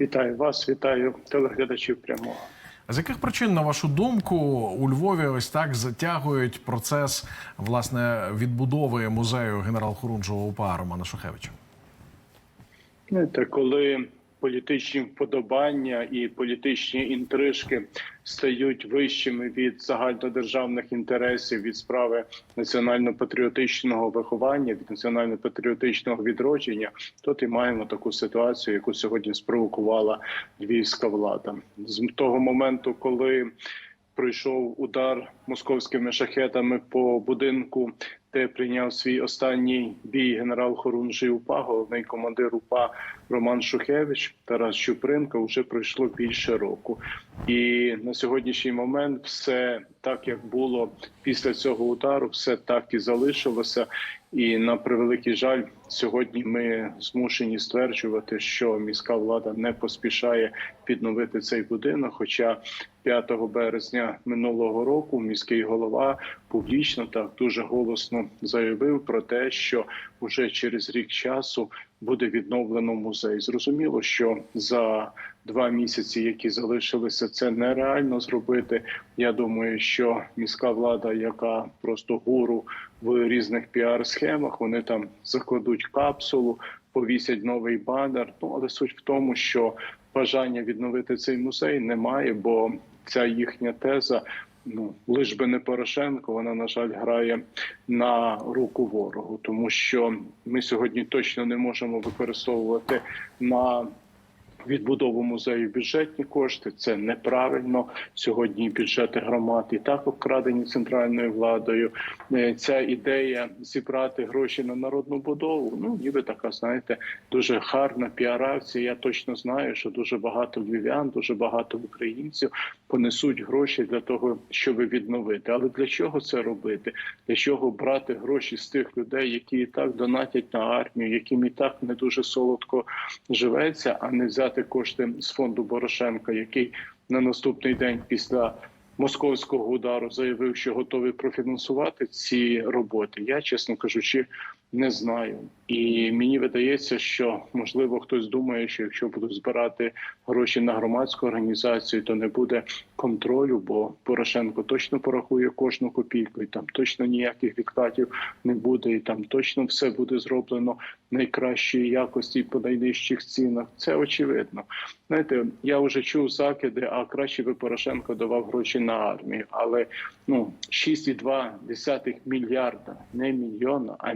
Вітаю вас, вітаю телеглядачів прямого. З яких причин, на вашу думку, у Львові ось так затягують процес власне відбудови музею генерал Хорунжого УПА Романа Шухевича? Знаєте, коли політичні вподобання і політичні інтрижки стають вищими від загальнодержавних інтересів від справи національно-патріотичного виховання, від національно-патріотичного відродження, то і маємо таку ситуацію, яку сьогодні спровокувала львівська влада. З того моменту, коли пройшов удар московськими шахетами по будинку, де прийняв свій останній бій генерал Хорунжий УПА, головний командир УПА Роман Шухевич, Тарас Чупринко. Вже пройшло більше року, і на сьогоднішній момент все так, як було після цього удару, все так і залишилося. І на превеликий жаль, сьогодні ми змушені стверджувати, що міська влада не поспішає відновити цей будинок. Хоча 5 березня минулого року міський голова публічно так дуже голосно заявив про те, що вже через рік часу буде відновлено музей. Зрозуміло, що за два місяці, які залишилися, це нереально зробити. Я думаю, що міська влада, яка просто гуру в різних піар-схемах, вони там закладуть капсулу, повісять новий банер. Ну але суть в тому, що бажання відновити цей музей немає, бо ця їхня теза. Ну лиш би не Порошенко, вона на жаль грає на руку ворогу, тому що ми сьогодні точно не можемо використовувати на відбудову музею бюджетні кошти. Це неправильно. Сьогодні бюджети громад і так обкрадені центральною владою. Е, Ця ідея зібрати гроші на народну будову. Ну ніби така, знаєте, дуже гарна піар-акція. Я точно знаю, що дуже багато львів'ян, дуже багато українців понесуть гроші для того, щоб відновити. Але для чого це робити? Для чого брати гроші з тих людей, які і так донатять на армію, яким і так не дуже солодко живеться, а не взяти кошти з фонду Порошенка, який на наступний день після московського удару заявив, що готовий профінансувати ці роботи. Я, чесно кажучи, не знаю. І мені видається, що можливо хтось думає, що якщо будуть збирати гроші на громадську організацію, то не буде контролю, бо Порошенко точно порахує кожну копійку, і там точно ніяких відкатів не буде, і там точно все буде зроблено найкращої якості по найнижчих цінах. Це очевидно. Знаєте, я вже чув закиди, а краще би Порошенко давав гроші на армію. Але ну 6,2 мільярда, не мільйона, а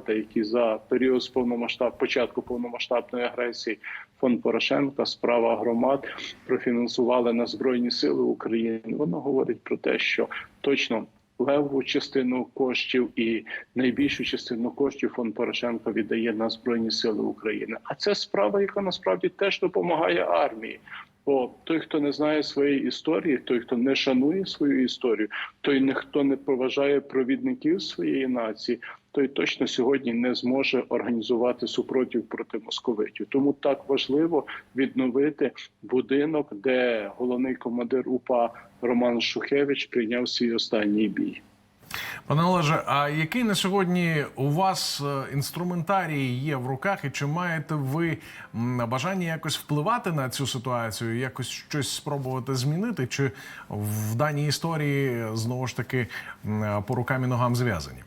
мільярда, які за період з повномасштаб початку повномасштабної агресії фонд Порошенка, справа громад профінансували на збройні сили України. Воно говорить про те, що точно. Леву частину коштів і найбільшу частину коштів фонд Порошенка віддає на збройні сили України. А це справа, яка насправді теж допомагає армії. Бо той, хто не знає своєї історії, той, хто не шанує свою історію, той ніхто не поважає провідників своєї нації, той точно сьогодні не зможе організувати супротив проти московитів. Тому так важливо відновити будинок, де головний командир УПА Роман Шухевич прийняв свій останній бій. Пане Олеже, а який на сьогодні у вас е, інструментарій є в руках, і чи маєте ви бажання якось впливати на цю ситуацію, якось щось спробувати змінити, чи в даній історії знову ж таки по рукам і ногам зв'язані?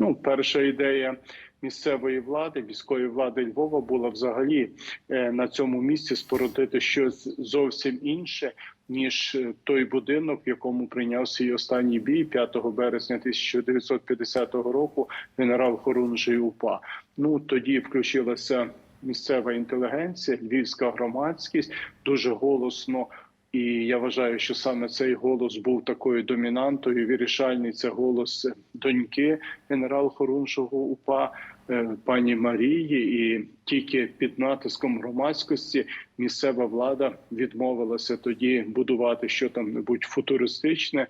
Ну, перша ідея місцевої влади, міської влади Львова була взагалі е, на цьому місці спорудити щось зовсім інше. Ніж е, той будинок, в якому прийняв свій останній бій 5 березня 1950 року генерал Хорунжий УПА. Ну тоді включилася місцева інтелігенція, львівська громадськість дуже голосно і я вважаю, що саме цей голос був такою домінантою. Вирішальний це голос доньки генерал Хорунжого УПА е, пані Марії. І тільки під натиском громадськості місцева влада відмовилася тоді будувати що там небудь футуристичне.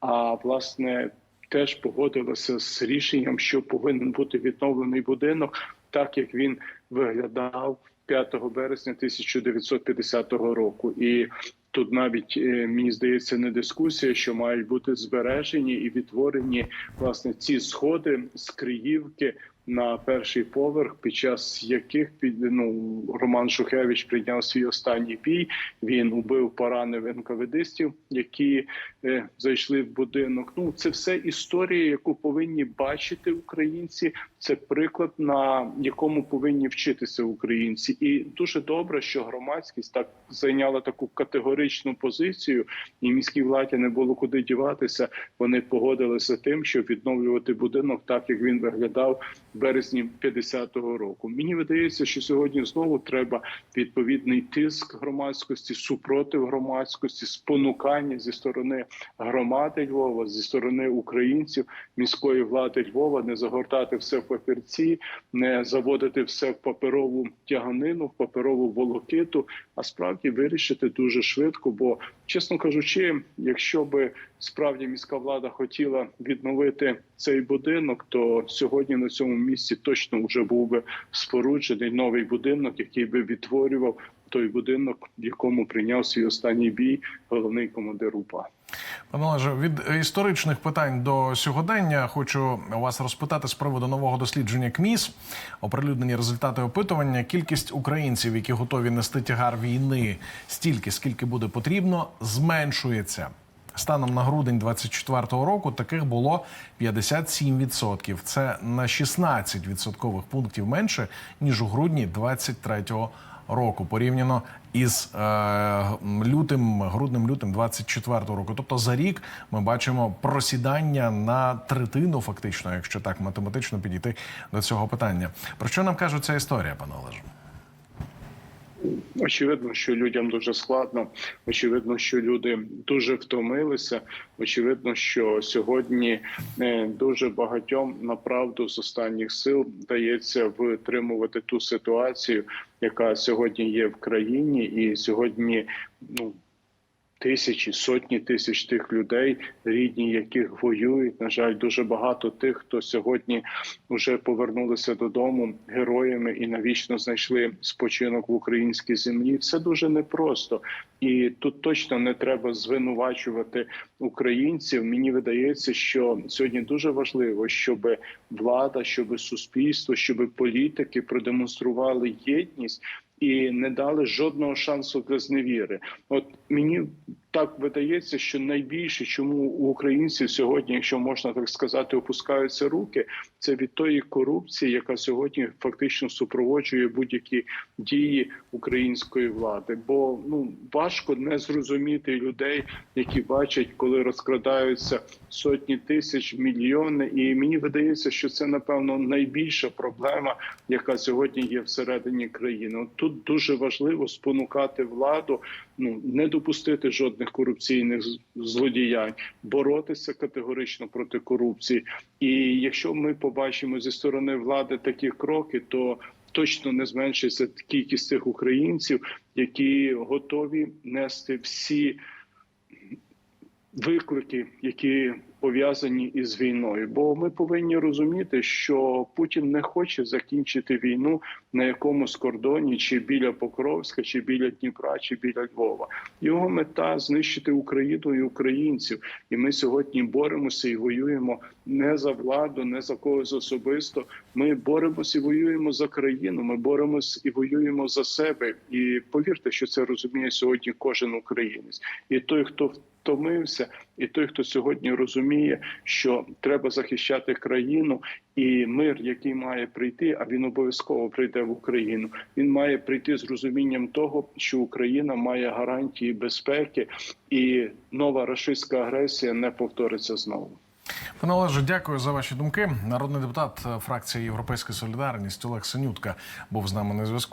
А власне теж погодилася з рішенням, що повинен бути відновлений будинок, так як він виглядав 5 березня 1950 року. І Тут навіть е, мені здається не дискусія, що мають бути збережені і відтворені власне ці сходи з Криївки на перший поверх, під час яких під ну Роман Шухевич прийняв свій останній бій. Він убив, поранив НКВДистів, які е, зайшли в будинок. Ну це все історія, яку повинні бачити українці. Це приклад, на якому повинні вчитися українці, і дуже добре, що громадськість так зайняла таку категоричну позицію, і міській владі не було куди діватися. Вони погодилися тим, щоб відновлювати будинок так, як він виглядав березні 50-го року. Мені видається, що сьогодні знову треба відповідний тиск громадськості, супротив громадськості, спонукання зі сторони громади Львова, зі сторони українців, міської влади Львова, не загортати все в папірці, не заводити все в паперову тяганину, в паперову волокиту, а справді вирішити дуже швидко. Бо, чесно кажучи, якщо би справді міська влада хотіла відновити цей будинок, то сьогодні на цьому місці точно вже був би споруджений новий будинок, який би відтворював той будинок, в якому прийняв свій останній бій головний командир УПА. Пане Олеже, від історичних питань до сьогодення хочу вас розпитати з приводу нового дослідження КМІС. Оприлюднені результати опитування. Кількість українців, які готові нести тягар війни стільки, скільки буде потрібно, зменшується. Станом на грудень 24-го року таких було 57%. Це на 16 відсоткових пунктів менше ніж у грудні 23-го року, порівняно із е, лютим, грудним лютим 24-го року. Тобто за рік ми бачимо просідання на третину, фактично, якщо так математично підійти до цього питання. Про що нам каже ця історія, пане Олеже? Очевидно, що людям дуже складно. Очевидно, що люди дуже втомилися. Очевидно, що сьогодні е, дуже багатьом направду з останніх сил вдається витримувати ту ситуацію, яка сьогодні є в країні, і сьогодні ну. Тисячі, сотні тисяч тих людей, рідні яких воюють. На жаль, дуже багато тих, хто сьогодні вже повернулися додому героями і навічно знайшли спочинок в українській землі. Все дуже непросто, і тут точно не треба звинувачувати українців. Мені видається, що сьогодні дуже важливо, щоб влада, щоб суспільство, щоб політики продемонстрували єдність і не дали жодного шансу без невіри. От мені так видається, що найбільше, чому у українців сьогодні, якщо можна так сказати, опускаються руки, це від тої корупції, яка сьогодні фактично супроводжує будь-які дії української влади. Бо ну важко не зрозуміти людей, які бачать, коли розкрадаються сотні тисяч, мільйони. І мені видається, що це напевно найбільша проблема, яка сьогодні є всередині країни. От Тут дуже важливо спонукати владу, ну не допустити жодних корупційних злодіянь, боротися категорично проти корупції. І якщо ми побачимо зі сторони влади такі кроки, то точно не зменшиться кількість цих українців, які готові нести всі виклики, які пов'язані із війною. Бо ми повинні розуміти, що Путін не хоче закінчити війну на якомусь кордоні, чи біля Покровська, чи біля Дніпра, чи біля Львова. Його мета знищити Україну і українців. І ми сьогодні боремося і воюємо не за владу, не за когось особисто. Ми боремося і воюємо за країну. Ми боремося і воюємо за себе. І повірте, що це розуміє сьогодні кожен українець. І той, хто втомився, і той, хто сьогодні розуміє, що треба захищати країну, і мир, який має прийти, а він обов'язково прийде в Україну. Він має прийти з розумінням того, що Україна має гарантії безпеки, і нова рашистська агресія не повториться знову. Пане Олеже, дякую за ваші думки. Народний депутат фракції Європейська Солідарність Олег Синютка був з нами на зв'язку.